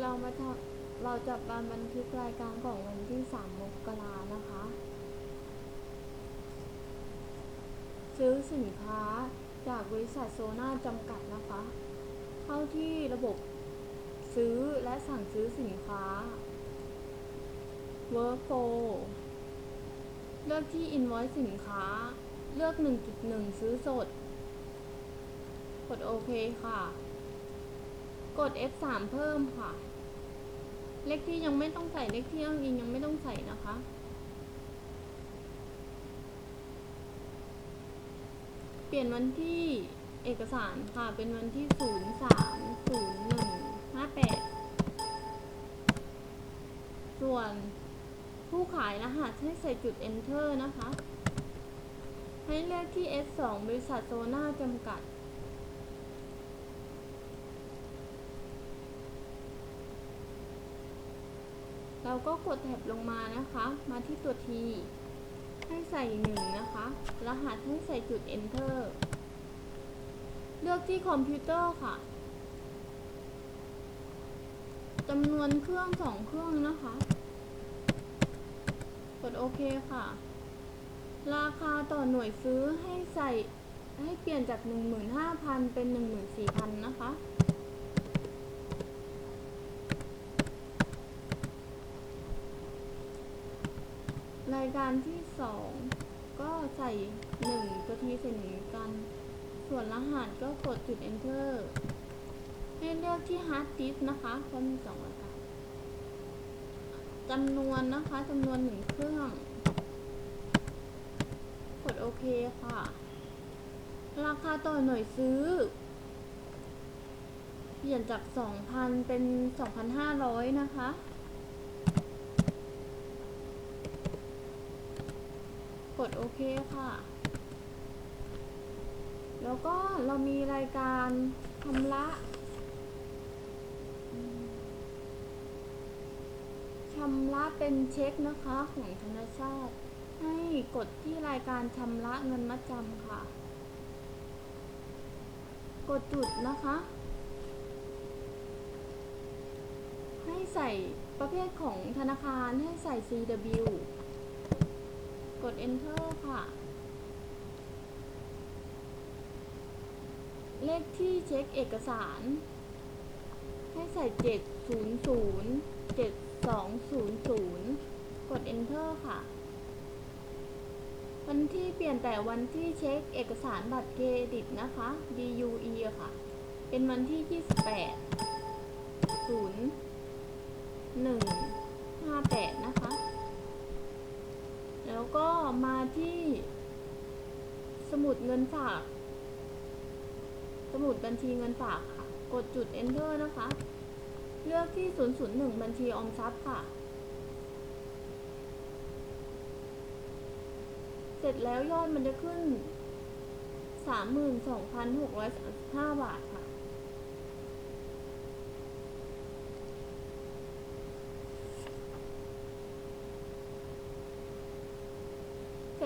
เรามาทำเราจะมาบันทึกรายการของวันที่ 3 มกรานะคะ ซื้อสินค้าจากบริษัทโซนาจำกัดนะคะ เข้าที่ระบบซื้อและสั่งซื้อสินค้า Workflow เลือกที่ Invoice สินค้า เลือก 1.1 ซื้อสด กดโอเคค่ะ กด F3 เพิ่มค่ะ เลขที่ยังไม่ต้องใส่เลขที่อ้างอิงยังไม่ต้องใส่นะคะ เปลี่ยนวันที่เอกสารค่ะ เป็นวันที่ 0 3 0 1 5 8 ส่วนผู้ขายรหัสให้ใส่จุด enter นะคะ ให้เลือกที่ S2 บริษัทโซน่าจำกัด เราก็กดแท็บลงมานะคะ มาที่ตัว T ให้ใส่หนึ่งนะคะ รหัสให้ใส่จุด enter เลือกที่คอมพิวเตอร์ค่ะจำนวนเครื่องสองเครื่องนะคะ กดโอเคค่ะ ราคาต่อหน่วยซื้อให้ใส่ให้เปลี่ยนจาก 15,000 เป็น 14,000 นะคะ รายการที่สองก็ใส่หนึ่งตัวทีใส่หนึ่งกัน ส่วนรหัสก็กดจุด enter ให้เลือกที่ hard disk นะคะเพราะมีสองรายการจำนวนนะคะจำนวนหนึ่งเครื่อง กดโอเคค่ะ ราคาต่อหน่วยซื้อ เปลี่ยนจาก 2,000 เป็น 2,500 นะคะ กดโอเคค่ะ แล้วก็เรามีรายการชำระชำระเป็นเช็คนะคะของธนาชาติ ให้กดที่รายการชำระเงินมัดจำค่ะ กดจุดนะคะ ให้ใส่ประเภทของธนาคารให้ใส่ CW กด enter ค่ะ เลขที่เช็คเอกสาร ให้ใส่ 700 7200 กด enter ค่ะ วันที่เปลี่ยนแต่วันที่เช็คเอกสารบัตรเครดิตนะคะ DUE ค่ะ เป็นวันที่ 28 0 1 58นะคะแล้วก็ มาที่สมุดเงินฝาก สมุดบัญชีเงินฝากค่ะ กดจุด enter นะคะ เลือกที่ 001 บัญชีออมทรัพย์ค่ะ เสร็จแล้วยอดมันจะขึ้น 32,635 บาทค่ะ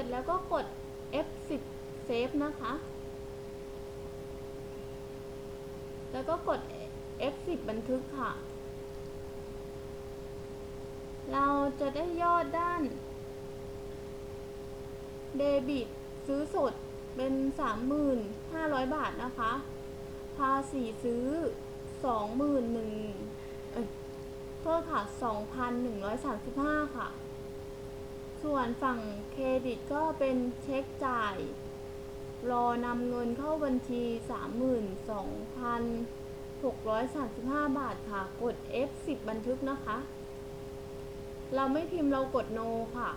ร็จแล้วก็กด F10 Save นะคะ แล้วก็กด F10 บันทึกค่ะ เราจะได้ยอดด้าน เดบิตซื้อสดเป็น 3,500 บาทนะคะ ภาษีซื้อ 21,000เอ้ยโทษค่ะ 2,135 ค่ะ ส่วนฝั่งเครดิตก็เป็นเช็คจ่าย รอนำเงินเข้าบัญชี 32,635 บาทค่ะ กด F10 บันทึกนะคะ เราไม่พิมพ์เรากด no ค่ะ